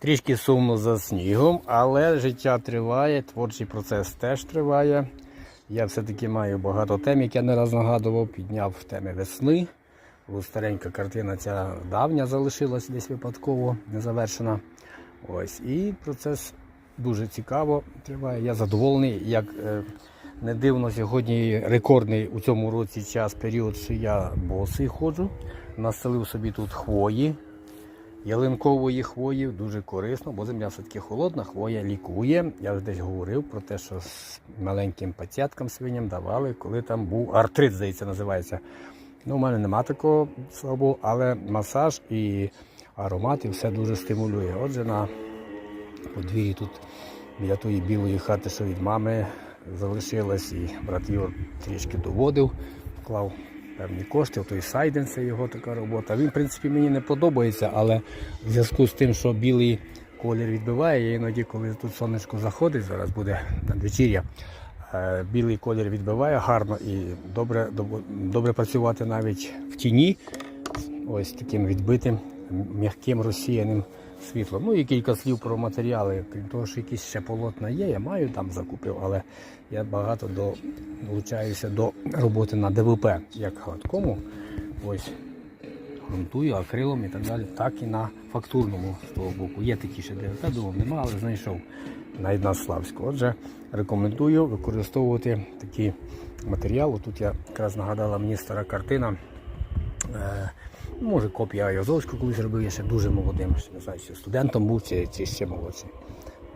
Трішки сумно за снігом, але життя триває, творчий процес теж триває. Я все-таки маю багато тем, як я не раз нагадував, підняв теми весни. Старенька картина ця давня залишилась десь випадково, незавершена. Ось. І процес дуже цікаво триває. Я задоволений. Як е, не дивно, сьогодні рекордний у цьому році час, період, що я босий ходжу. Населив собі тут хвої, ялинкової хвої дуже корисно, бо земля все-таки холодна, хвоя лікує. Я вже десь говорив про те, що з маленьким паціяткам свиням давали, коли там був артрит, здається, називається. Ну, у мене нема такого слава Богу, але масаж і аромат і все дуже стимулює. Отже, на подвір'ї тут біля тої білої хати, що від мами залишилась, і брат Юр трішки доводив, вклав певні кошти, той сайден це його така робота. Він, в принципі, мені не подобається, але в зв'язку з тим, що білий колір відбиває, я іноді, коли тут сонечко заходить, зараз буде надвечір'я, е, білий колір відбиває гарно і добре, добре працювати навіть в тіні, ось таким відбитим, м'яким розсіяним світлом. Ну і кілька слів про матеріали. Крім того, що якісь ще полотна є, я маю там закупив, але я багато до, долучаюся до роботи на ДВП, як гладкому. Ось грунтую акрилом і так далі, так і на фактурному з того боку. Є такі ще ДВП, думав, нема, але знайшов на Славську. Отже, рекомендую використовувати такий матеріал. Тут я якраз нагадала мені стара картина. Е, Може, копія Айозовську колись робив, я ще дуже молодим, ще не знаю, чи студентом був, чи, чи ще молодший.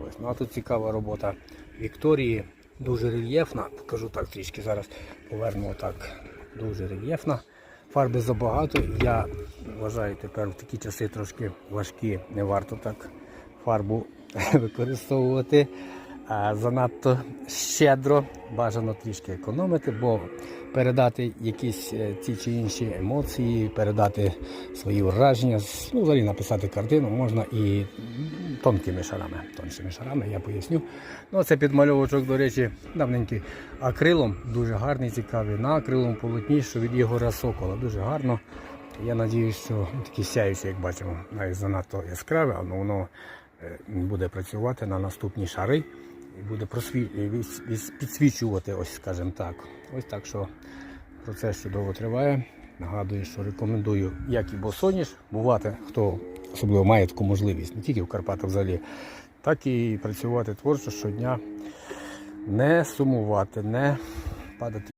Ось. Ну а тут цікава робота Вікторії, дуже рельєфна. Покажу так трішки зараз поверну отак. Дуже рельєфна. Фарби забагато. Я вважаю тепер в такі часи трошки важкі, не варто так фарбу використовувати. Занадто щедро, бажано трішки економити, бо передати якісь е, ті чи інші емоції, передати свої враження, ну, взагалі написати картину можна і тонкими шарами. Тоншими шарами, я поясню. Ну, це підмальовочок, до речі, давненький акрилом, дуже гарний, цікавий. На акриловому полотні, що від Ігора Сокола. Дуже гарно. Я сподіваюся, що ну, такі сяючі, як бачимо, навіть занадто яскраве, але воно е, буде працювати на наступні шари і буде підсвічувати, ось скажімо так. Ось так що процес чудово триває. Нагадую, що рекомендую, як і босоніж, бувати, хто особливо має таку можливість, не тільки в Карпатах взагалі, так і працювати творчо щодня, не сумувати, не падати.